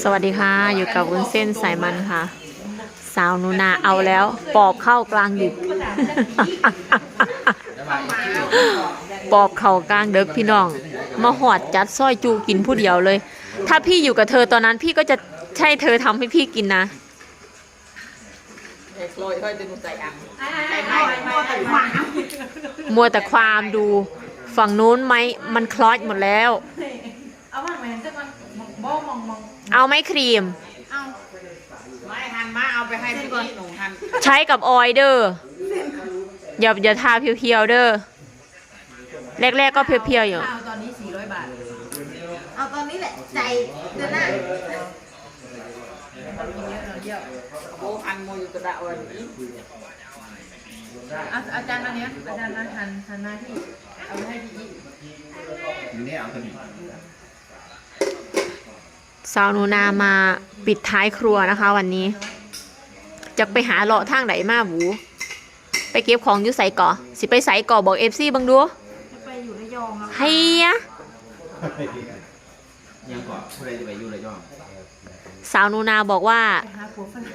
สวัสดีค่ะ อยู่กับวุ้นเส้นสายมันค่ะ สาวนูนาเอาแล้ว ปอบเข้ากลางดึก ปอบเข่ากลางดึกพี่น้อง มาหอดจัดสร้อยจูกินผู้เดียวเลย ถ้าพี่อยู่กับเธอตอนนั้นพี่ก็จะใช่เธอทำให้พี่กินนะมัวแต่ความดูฝั่งนู้นไหมมันคลอสหมดแล้ว เอาบ้างไหมจะมันบ้องมองมอง เอาไหมครีม เอาไม่หันมาเอาไปให้พี่หนุ่มหันใช้กับออยเดอร์อย่าอย่าทาเพียวๆเด้อแรกๆก็เพียวๆอยู่ เอาตอนนี้400บาท เอาตอนนี้แหละใจเดือนหน้าเรากินเยอะเราเยอะโบหันโมอยู่กระดาวันนี้อาอาจารย์อันเนี้ยอาจารย์นะหันหันมาที่เอาไปให้พี่อีอยู่นี่เอาตัวนี้ สาวหนูนามาปิดท้ายครัวนะคะ วันนี้จะไปหาเลาะทางไหนมาบูไปเก็บของอยู่ใส่ก่อสิไปใส่ก่อบอกเอฟซีบังดูจะไปอยู่ระยองแล้วเฮียยังก่อนผู้ใดจะไปอยู่ระยองสาวหนูนาบอกว่าไปหาผัวฝรั่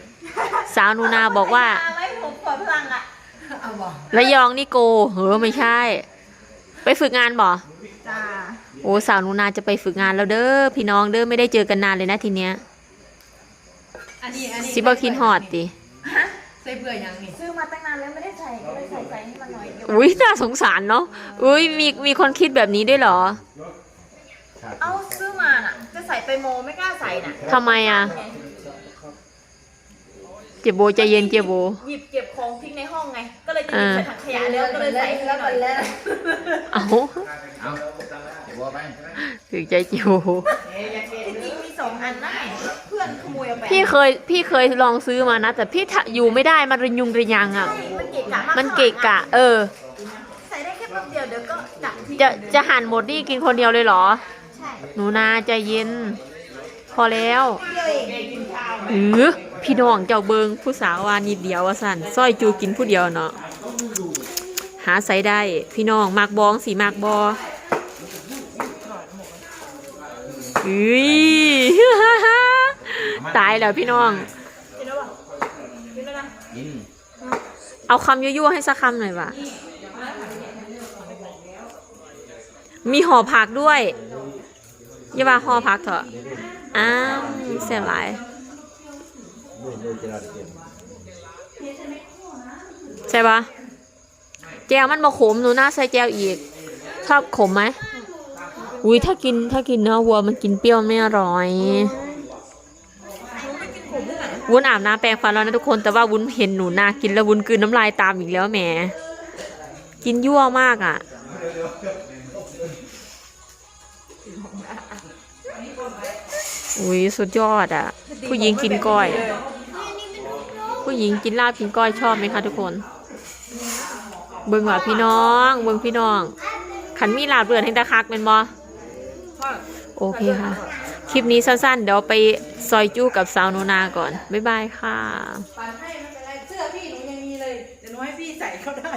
งสาวหนูนาบอกว่าเอาไว้ผมขอพลังอะเอาบอกระยองนี่โกเฮ้อไม่ใช่ ไปฝึกงานบ่จ้าโอ้สาวหนูนาจะไปฝึกงานแล้วเด้อพี่น้องเด้อไม่ได้เจอกันนานเลยนะทีเนี้ยอันนี้อันนี้ซิบคินฮอดติฮะใส่เบื่อยังนี่ซื้อมาตั้งนานแล้วไม่ได้ใส่ก็เลยใส่ใส่ให้มันหน่อยเดียวอุ้ยน่าสงสารเนาะอุ้ยมีมีคนคิดแบบนี้ด้วยเหรอ เอาซื้อมาน่ะ จะใส่ไปโมไม่กล้าใส่น่ะทำไมอะ เจโบใจเย็นเจโบหยิบเก็บของทิ้งในห้องไง ก็เลยจะหยิบใส่ถังขยะแล้วก็เลยใส่ให้หน่อยเอาเอาเดี๋ยวว่าไป ถึงใจเจโบจริงๆมีสองอันนะเพื่อนขโมยเอาไปพี่เคยพี่เคยลองซื้อมานะ แต่พี่ทะอยู่ไม่ได้มันระยุงระยังอะ มันเกะกะมากมันเกะกะ เออ ใส่ได้แค่แป๊บเดียวเดี๋ยวก็จับทิ้งจะจะหั่นหมดนี่กินคนเดียวเลยเหรอ ใช่หนูนาใจเย็น พอแล้วเดียวเองเออพี่น้องเจ้าเบิงผู้สาววานิดเดียวว่าสั่นซอยจูกินผู้เดียวเนาะหาใส่ได้ พี่น้องมากบองสีมากบอ อุ้ยตายแล้วพี่น้องกินแล้วป่ะกินแล้วนะกินเอาคำยั่วๆให้สักคำหน่อยว่ะ มีห่อผักด้วยอย่าว่าห่อผักเถอะ อ้าวเสียหลายใช่ปะแจวมันมาขมหนูน่าใส่แจวอีก ชอบขมไหม อุ้ยถ้ากินถ้ากินเนื้อวัวมันกินเปรี้ยวไม่อร่อย วุ้นอาบน้ำแปรงฟันแล้วนะทุกคน แต่ว่าวุ้นเห็นหนูนากินแล้ววุ้นกลืนน้ำลายตามอีกแล้วแหม กินยั่วมากอะ อุ้ยสุดยอดอะ ผู้หญิงกินก้อย ผู้หญิงกินลาบกินก้อยชอบไหมคะทุกคน เบิ่งว่าพี่น้อง เบิ่งพี่น้องขันมีลาบเลือดให้ตาคักเป็นบอ โอเคค่ะ คลิปนี้สั้นๆ เดี๋ยวไปซอยจู้กับสาวโนนาก่อน บ๊ายบายค่ะ ปันให้ไม่เป็นไรเสื้อพี่หนูยังมีเลย เดี๋ยวหนูให้พี่ใส่เขาได้